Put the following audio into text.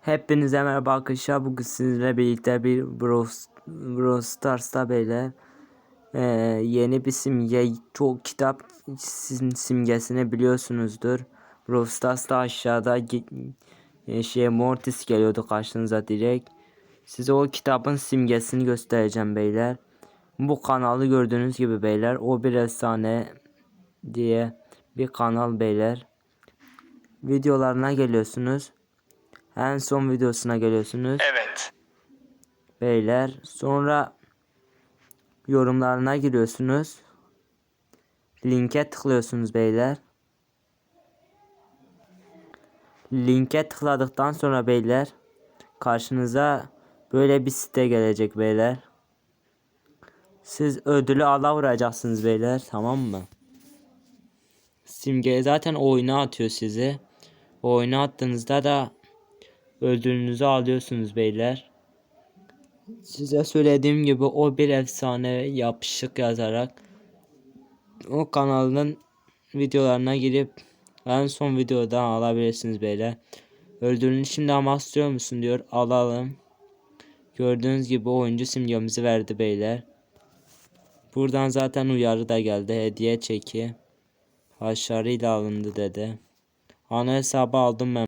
Hepinize merhaba arkadaşlar. Bugün sizinle birlikte bir Brawl, Stars'ta böyle eee, yeni bir simge, çok kitap sim, simgesini biliyorsunuzdur. Brawl Stars'ta aşağıda e, şey Mortis geliyordu karşınıza direkt. Size o kitabın simgesini göstereceğim beyler. Bu kanalı gördüğünüz gibi beyler o bir efsane diye bir kanal beyler. Videolarına geliyorsunuz. En son videosuna geliyorsunuz Evet. beyler. Sonra yorumlarına giriyorsunuz. Linke tıklıyorsunuz beyler. Linke tıkladıktan sonra beyler karşınıza böyle bir site gelecek beyler. Siz ödülü ala vuracaksınız beyler tamam mı? Simge zaten oyuna atıyor sizi. Oyuna attığınızda da ödülünüzü alıyorsunuz beyler. Size söylediğim gibi o bir efsane yapışık yazarak o kanalın videolarına girip en son videodan alabilirsiniz beyler. Ödülünü şimdi istiyor musun diyor. Alalım. Gördüğünüz gibi oyuncu simgemizi verdi beyler. Buradan zaten uyarı da geldi. Hediye çeki. Başarıyla alındı dedi. Ana hesabı aldım ben.